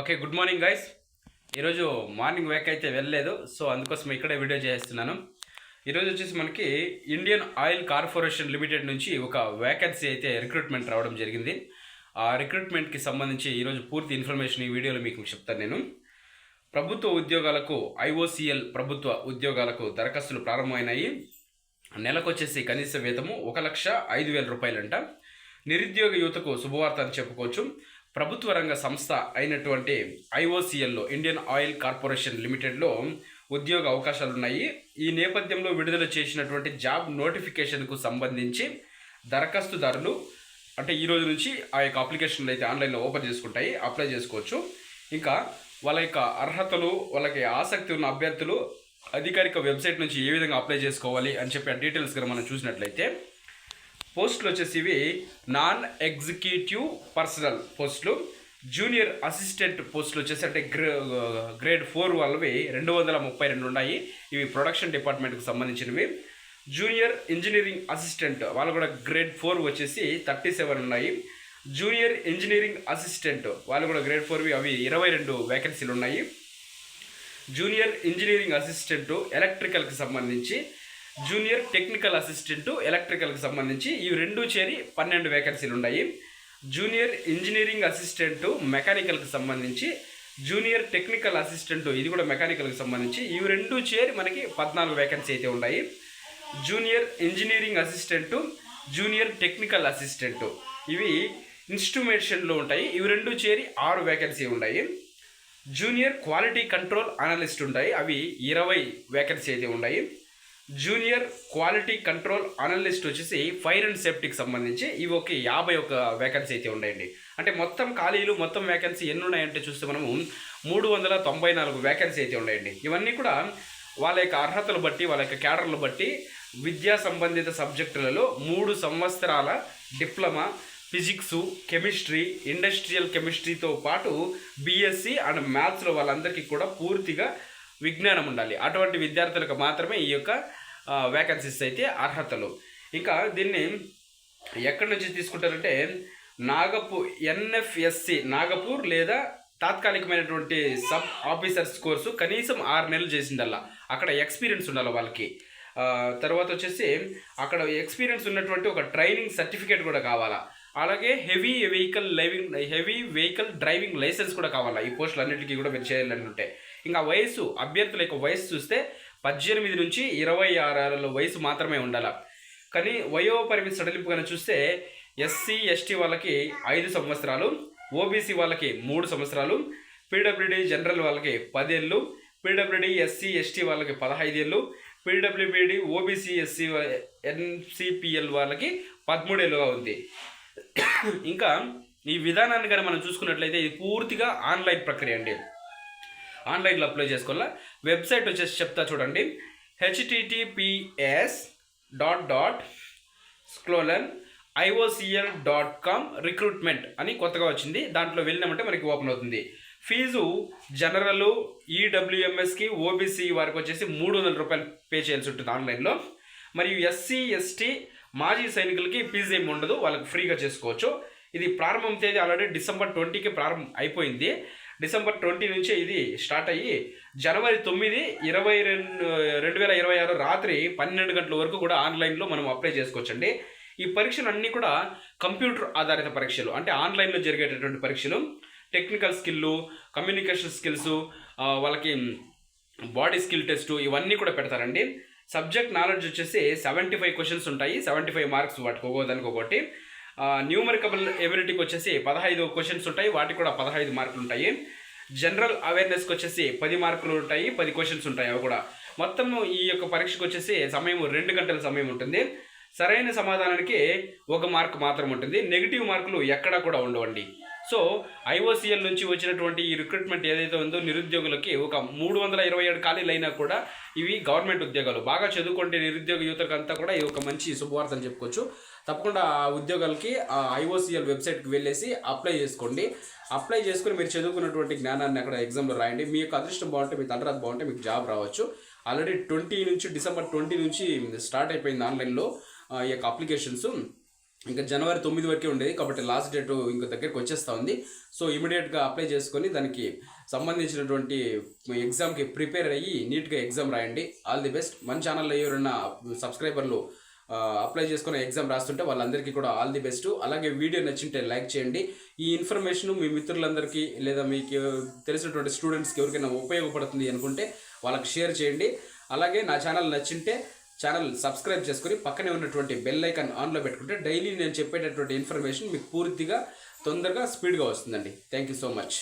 Okay good morning guys ఈరోజు morning wake అయితే వెళ్ళలేదు సో అందుకోసం ఇక్కడే వీడియో చేస్తున్నాను. ఈరోజు వచ్చేసి మనకి ఇండియన్ ఆయిల్ కార్పొరేషన్ లిమిటెడ్ నుంచి ఒక వేకెన్సీ అయితే రిక్రూట్మెంట్ రావడం జరిగింది. ఆ రిక్రూట్మెంట్కి సంబంధించి ఈరోజు పూర్తి ఇన్ఫర్మేషన్ ఈ వీడియోలో మీకు చెప్తాను నేను. ప్రభుత్వ ఉద్యోగాలకు ఐఓసిఎల్ ప్రభుత్వ ఉద్యోగాలకు దరఖాస్తులు ప్రారంభమైనాయి. నెలకు వచ్చేసి కనీస వేతము ఒక లక్ష ఐదు వేల రూపాయలంట. నిరుద్యోగ యువతకు శుభవార్త అని చెప్పుకోవచ్చు. ప్రభుత్వ రంగ సంస్థ అయినటువంటి ఐఓసిఎల్లో ఇండియన్ ఆయిల్ కార్పొరేషన్ లిమిటెడ్లో ఉద్యోగ అవకాశాలు ఉన్నాయి ఈ నేపథ్యంలో విడుదల చేసినటువంటి జాబ్ నోటిఫికేషన్కు సంబంధించి దరఖాస్తుదారులు అంటే ఈ రోజు నుంచి ఆ యొక్క అప్లికేషన్లు అయితే ఆన్లైన్లో ఓపెన్ చేసుకుంటాయి అప్లై చేసుకోవచ్చు. ఇంకా వాళ్ళ యొక్క అర్హతలు వాళ్ళకి ఆసక్తి ఉన్న అభ్యర్థులు అధికారిక వెబ్సైట్ నుంచి ఏ విధంగా అప్లై చేసుకోవాలి అని చెప్పి ఆ డీటెయిల్స్ కనుక మనం చూసినట్లయితే పోస్టులు వచ్చేసి ఇవి నాన్ ఎగ్జిక్యూటివ్ పర్సనల్ పోస్టులు జూనియర్ అసిస్టెంట్ పోస్టులు వచ్చేసి అంటే గ్రే గ్రేడ్ ఫోర్ వాళ్ళవి రెండు వందల ముప్పై రెండు ఉన్నాయి. ఇవి ప్రొడక్షన్ డిపార్ట్మెంట్కి సంబంధించినవి. జూనియర్ ఇంజనీరింగ్ అసిస్టెంట్ వాళ్ళు కూడా గ్రేడ్ ఫోర్ వచ్చేసి థర్టీ సెవెన్ ఉన్నాయి. జూనియర్ ఇంజనీరింగ్ అసిస్టెంట్ వాళ్ళు కూడా గ్రేడ్ ఫోర్వి అవి ఇరవై రెండు వేకెన్సీలు ఉన్నాయి జూనియర్ ఇంజనీరింగ్ అసిస్టెంట్ ఎలక్ట్రికల్కి సంబంధించి జూనియర్ టెక్నికల్ అసిస్టెంట్ ఎలక్ట్రికల్కి సంబంధించి ఇవి రెండు చేరి పన్నెండు వేకెన్సీలు ఉన్నాయి. జూనియర్ ఇంజనీరింగ్ అసిస్టెంట్ మెకానికల్కి సంబంధించి జూనియర్ టెక్నికల్ అసిస్టెంట్ ఇది కూడా మెకానికల్కి సంబంధించి ఇవి రెండు చేరి మనకి పద్నాలుగు వేకెన్సీ అయితే ఉన్నాయి. Junior engineering assistant junior technical assistant ఇవి ఇన్స్ట్రుమేషన్లో ఉంటాయి. ఇవి రెండు చేరి ఆరు వేకెన్సీ ఉన్నాయి. జూనియర్ క్వాలిటీ కంట్రోల్ అనలిస్ట్ ఉంటాయి. అవి ఇరవై వేకెన్సీ అయితే ఉన్నాయి. జూనియర్ క్వాలిటీ కంట్రోల్ అనలిస్ట్ వచ్చేసి ఫైర్ అండ్ సేఫ్టీకి సంబంధించి ఇవి ఒక యాభై ఒక వేకెన్సీ అయితే ఉన్నాయండి. అంటే మొత్తం ఖాళీలు మొత్తం వేకెన్సీ ఎన్ని ఉన్నాయంటే చూస్తే మనము మూడు వందల తొంభై నాలుగు వేకెన్సీ అయితే ఉన్నాయండి. ఇవన్నీ కూడా వాళ్ళ యొక్క అర్హతలు బట్టి వాళ్ళ యొక్క క్యాడర్లు బట్టి విద్యా సంబంధిత సబ్జెక్టులలో మూడు సంవత్సరాల డిప్లొమా ఫిజిక్స్ కెమిస్ట్రీ ఇండస్ట్రియల్ కెమిస్ట్రీతో పాటు బీఎస్సీ అండ్ మ్యాథ్స్లో వాళ్ళందరికీ కూడా పూర్తిగా విజ్ఞానం ఉండాలి. అటువంటి విద్యార్థులకు మాత్రమే ఈ యొక్క వేకెన్సీస్ అయితే అర్హతలు. ఇంకా దీన్ని ఎక్కడి నుంచి తీసుకుంటారంటే నాగపూర్ ఎన్ఎఫ్ఎస్సి నాగపూర్ లేదా తాత్కాలికమైనటువంటి సబ్ ఆఫీసర్స్ కోర్సు కనీసం ఆరు నెలలు చేసిందల్లా. అక్కడ ఎక్స్పీరియన్స్ ఉండాలి వాళ్ళకి. తర్వాత వచ్చేసి అక్కడ ఎక్స్పీరియన్స్ ఉన్నటువంటి ఒక ట్రైనింగ్ సర్టిఫికేట్ కూడా కావాలా. అలాగే heavy vehicle living heavy vehicle driving licence కూడా కావాలా? ఈ పోస్టులు అన్నింటికి కూడా మీరు చేయాలనుకుంటే ఇంకా వయసు అభ్యర్థుల యొక్క వయసు చూస్తే పద్దెనిమిది నుంచి ఇరవై ఆరు వయసు మాత్రమే ఉండాలి. కానీ వయో పరిమితి సడలింపు కనుక చూస్తే ఎస్సీ ఎస్టీ వాళ్ళకి ఐదు సంవత్సరాలు ఓబీసీ వాళ్ళకి మూడు సంవత్సరాలు పీడబ్ల్యూడీ జనరల్ వాళ్ళకి పదేళ్ళు పీడబ్ల్యూడీ ఎస్సీ ఎస్టీ వాళ్ళకి పదహైదేళ్ళు పీడబ్ల్యూబీడీ ఓబీసీ ఎస్సీ ఎన్సిపిఎల్ వాళ్ళకి పదమూడేళ్ళుగా ఉంది. ఇంకా ఈ విధానాన్ని కానీ మనం చూసుకున్నట్లయితే ఇది పూర్తిగా ఆన్లైన్ ప్రక్రియ అండి. ఆన్లైన్లో అప్లై చేసుకోవాలా? వెబ్సైట్ వచ్చేసి చెప్తా చూడండి. హెచ్టిటిపిఎస్ డాట్ డాట్ స్క్లోలన్ ఐఓసిఎల్ డాట్ కామ్ రిక్రూట్మెంట్ అని కొత్తగా వచ్చింది. దాంట్లో వెళ్ళినామంటే మనకి ఓపెన్ అవుతుంది. ఫీజు జనరల్ ఈడబ్ల్యూఎంఎస్కి ఓబీసీ వారికి వచ్చేసి మూడు వందల రూపాయలు పే చేయాల్సి ఉంటుంది ఆన్లైన్లో. మరియు ఎస్సీ ఎస్టీ మాజీ సైనికులకి ఫీజు ఏమి ఉండదు వాళ్ళకి ఫ్రీగా చేసుకోవచ్చు. ఇది ప్రారంభం తేదీ ఆల్రెడీ డిసెంబర్ ట్వంటీకి ప్రారంభం అయిపోయింది. డిసెంబర్ ట్వంటీ నుంచే ఇది స్టార్ట్ అయ్యి జనవరి తొమ్మిది ఇరవై రెండు రెండు వేల ఇరవై ఆరు రాత్రి పన్నెండు గంటల వరకు కూడా ఆన్లైన్లో మనం అప్లై చేసుకోవచ్చండి. ఈ పరీక్షలు అన్నీ కూడా కంప్యూటర్ ఆధారిత పరీక్షలు అంటే ఆన్లైన్లో జరిగేటటువంటి పరీక్షలు. టెక్నికల్ స్కిల్లు కమ్యూనికేషన్ స్కిల్స్ వాళ్ళకి బాడీ స్కిల్ టెస్ట్ ఇవన్నీ కూడా పెడతారండి. సబ్జెక్ట్ నాలెడ్జ్ వచ్చేసి సెవెంటీ ఫైవ్ క్వశ్చన్స్ ఉంటాయి. సెవెంటీ ఫైవ్ మార్క్స్ వాటికి ఒక్కోదానికి ఒకటి న్యూమరికబుల్ ఎబిలిటీకి వచ్చేసి పదహైదు క్వశ్చన్స్ ఉంటాయి. వాటికి కూడా పదహైదు మార్కులు ఉంటాయి. జనరల్ అవేర్నెస్కి వచ్చేసి పది మార్కులు ఉంటాయి. పది క్వశ్చన్స్ ఉంటాయి అవి కూడా. మొత్తం ఈ యొక్క పరీక్షకు వచ్చేసి సమయం రెండు గంటల సమయం ఉంటుంది. సరైన సమాధానానికి ఒక మార్క్ మాత్రం ఉంటుంది. నెగిటివ్ మార్కులు ఎక్కడా కూడా ఉండవండి. సో ఐఓసిఎల్ నుంచి వచ్చినటువంటి ఈ రిక్రూట్మెంట్ ఏదైతే ఉందో నిరుద్యోగులకి ఒక మూడు వందల ఇరవై ఏడు ఖాళీలు అయినా కూడా ఇవి గవర్నమెంట్ ఉద్యోగాలు. బాగా చదువుకుంటే నిరుద్యోగ యువతకు అంతా కూడా ఇది ఒక మంచి శుభవార్తలు చెప్పుకోవచ్చు. తప్పకుండా ఆ ఉద్యోగాలకి ఆ ఐఓసిఎల్ వెబ్సైట్కి వెళ్ళేసి అప్లై చేసుకోండి. అప్లై చేసుకుని మీరు చదువుకున్నటువంటి జ్ఞానాన్ని అక్కడ ఎగ్జామ్లో రాయండి. మీ యొక్క అదృష్టం బాగుంటే మీ తండ్రి బాగుంటే మీకు జాబ్ రావచ్చు. ఆల్రెడీ ట్వంటీ నుంచి డిసెంబర్ ట్వంటీ నుంచి స్టార్ట్ అయిపోయింది ఆన్లైన్లో ఈ యొక్క అప్లికేషన్స్. ఇంకా జనవరి తొమ్మిది వరకే ఉండేది కాబట్టి లాస్ట్ డేట్ ఇంకా దగ్గరికి వచ్చేస్తా ఉంది. సో ఇమీడియట్గా అప్లై చేసుకొని దానికి సంబంధించినటువంటి ఎగ్జామ్కి ప్రిపేర్ అయ్యి నీట్గా ఎగ్జామ్ రాయండి. ఆల్ ది బెస్ట్ మన ఛానల్లో ఎవరైనా సబ్స్క్రైబర్లు అప్లై చేసుకుని ఎగ్జామ్ రాస్తుంటే వాళ్ళందరికీ కూడా ఆల్ ది బెస్ట్ అలాగే వీడియో నచ్చింటే లైక్ చేయండి. ఈ ఇన్ఫర్మేషన్ మీ మిత్రులందరికీ లేదా మీకు తెలిసినటువంటి స్టూడెంట్స్కి ఎవరికైనా ఉపయోగపడుతుంది అనుకుంటే వాళ్ళకి షేర్ చేయండి. అలాగే నా ఛానల్ నచ్చింటే ఛానల్ సబ్స్క్రైబ్ చేసుకుని పక్కనే ఉన్నటువంటి బెల్ ఐకాన్ ఆన్లో పెట్టుకుంటే డైలీ నేను చెప్పేటటువంటి ఇన్ఫర్మేషన్ మీకు పూర్తిగా తొందరగా స్పీడ్గా వస్తుందండి. Thank you so much.